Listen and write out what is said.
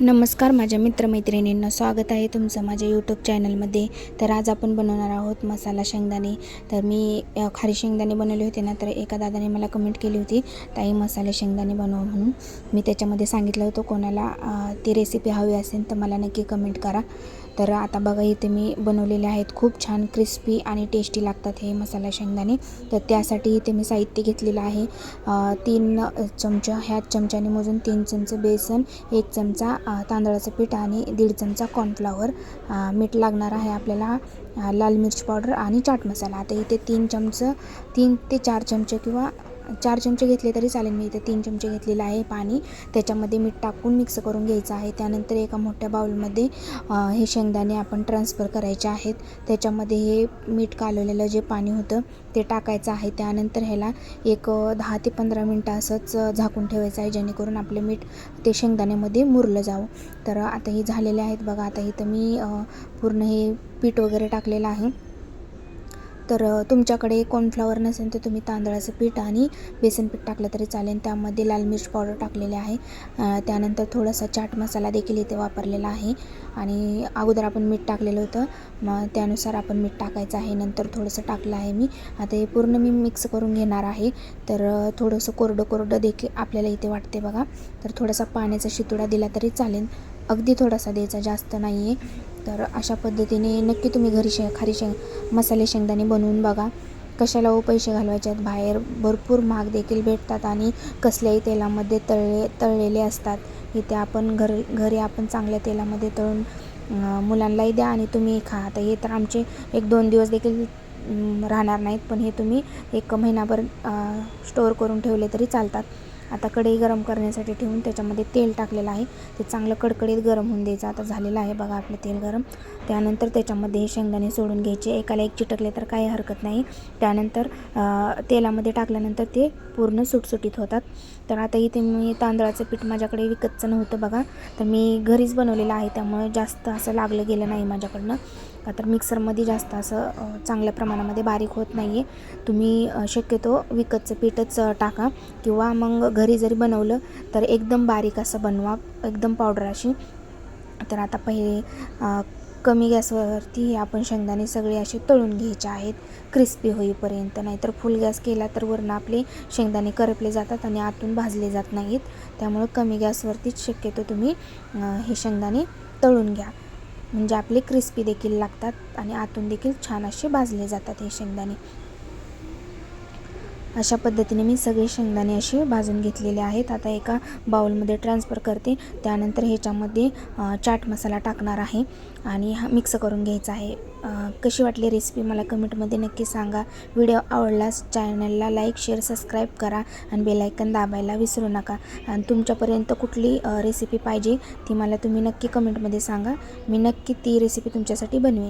नमस्कार माझ्या मित्रमैत्रिणींना स्वागत आहे तुमचं माझ्या यूट्यूब चॅनलमध्ये तर आज आपण बनवणार आहोत मसाला शेंगदाणे. तर मी खारी शेंगदाणे बनवले होते ना तर एका दादाने मला कमेंट केली होती ताई मसाले शेंगदाणे बनव म्हणून. मी त्याच्यामध्ये सांगितलं होतं कोणाला ती रेसिपी हवी असेल तर मला नक्की कमेंट करा. तर आता बघा इथे मी बनवलेले आहेत खूप छान क्रिस्पी आणि टेस्टी लागतात हे मसाला शेंगदाणे. तर त्यासाठी इथे मी साहित्य घेतलेलं आहे. तीन चमचा ह्या चमच्याने मोजून तीन चमचे बेसन एक चमचा तांदळाचं पीठ आणि दीड चमचा कॉर्नफ्लॉवर मीठ लागणार आहे आपल्याला लाल मिरची पावडर आणि चाट मसाला. आता इथे तीन चमचं तीन ते चार चमचे किंवा चार चमचे घेतले तरी चालेल. मी इथे तीन चमचे घेतलेलं आहे पाणी. त्याच्यामध्ये मीठ टाकून मिक्स करून घ्यायचं आहे. त्यानंतर एका मोठ्या बाउलमध्ये हे शेंगदाणे आपण ट्रान्सफर करायचे आहेत. त्याच्यामध्ये हे मीठ कालवलेलं जे पाणी होतं ते टाकायचं आहे. त्यानंतर ह्याला एक दहा ते पंधरा मिनटं असंच झाकून ठेवायचं आहे जेणेकरून आपले मीठ ते शेंगदाण्यामध्ये मुरलं जावं. तर आता हे झालेले आहेत बघा. आता इथं मी पूर्ण हे पीठ वगैरे टाकलेलं आहे. तर तुमच्याकडे कॉर्नफ्लॉवर नसेल तर तुम्ही तांदळाचं पीठ आणि बेसन पीठ टाकलं तरी चालेल. त्यामध्ये लाल मिर्च पावडर टाकलेले आहे. त्यानंतर थोडासा चाट मसाला देखील इथे वापरलेला आहे. आणि अगोदर आपण मीठ टाकलेलं होतं. मग त्यानुसार आपण मीठ टाकायचं आहे. नंतर थोडंसं टाकलं आहे मी. आता हे पूर्ण मी मिक्स करून घेणार आहे. तर थोडंसं कोरडं कोरडं देखील आपल्याला इथे वाटते बघा. तर थोडासा पाण्याचा शितुडा दिला तरी चालेल. अगदी थोडासा द्यायचा जास्त नाही आहे तर अशा पद्धतीने नक्की तुम्ही घरी शे खारी शेंग मसाले शेंगदाणे बनवून बघा. कशाला हो पैसे घालवायचे आहेत बाहेर भरपूर महाग देखील भेटतात आणि कसल्याही तेलामध्ये तळले तळलेले असतात. इथे आपण घर घरी आपण चांगल्या तेलामध्ये तळून मुलांनाही द्या आणि तुम्ही खा. आता हे तर आमचे एक दोन दिवस देखील राहणार नाहीत पण हे तुम्ही एक महिनाभर स्टोअर करून ठेवले तरी चालतात. आता कढई गरम करण्यासाठी ठेवून त्याच्यामध्ये तेल टाकलेलं आहे. ते चांगलं कडकडीत गरम होऊन द्यायचं. आता झालेलं आहे बघा आपलं तेल गरम. त्यानंतर त्याच्यामध्ये हे शेंगदाणे सोडून घ्यायचे. एकाला एक चिटकले तर काही हरकत नाही. त्यानंतर तेलामध्ये टाकल्यानंतर ते पूर्ण सुटसुटीत होतात. तर आता इथे मी तांदळाचं पीठ माझ्याकडे विकतचं नव्हतं बघा. तर मी घरीच बनवलेलं आहे. त्यामुळे जास्त असं लागलं गेलं नाही माझ्याकडनं. का तर मिक्सरमध्ये जास्त असं चांगल्या प्रमाणामध्ये बारीक होत नाही आहे तुम्ही शक्यतो विकतचं पीठच टाका. किंवा मग घरी जरी बनवलं तर एकदम बारीक असं बनवा. एकदम पावडर अशी. तर आता पहिले कमी गॅसवरती आपण शेंगदाणे सगळे असे तळून घ्यायचे आहेत. क्रिस्पी होईपर्यंत. नाहीतर फुल गॅस केला तर वरनं आपले शेंगदाणे करपले जातात आणि आतून भाजले जात नाहीत. त्यामुळं कमी गॅसवरतीच शक्यतो तुम्ही हे शेंगदाणे तळून घ्या. म्हणजे आपले क्रिस्पी देखील लागतात आणि आतून देखील छान असे भाजले जातात हे शेंगदाणे. अशा पद्धतीने मी सगळे शेंगदाणे असे भाजून घेतलेले आहेत. आता एका बाउलमध्ये ट्रान्सफर करते. त्यानंतर ह्याच्यामध्ये चाट मसाला टाकणार आहे आणि हा मिक्स करून घ्यायचा आहे. कशी वाटली रेसिपी मला कमेंटमध्ये नक्की सांगा. व्हिडिओ आवडलास चॅनलला लाईक शेअर सबस्क्राईब करा आणि बेलायकन दाबायला विसरू नका. आणि तुमच्यापर्यंत कुठली रेसिपी पाहिजे ती मला तुम्ही नक्की कमेंटमध्ये सांगा. मी नक्की ती रेसिपी तुमच्यासाठी बनवेन.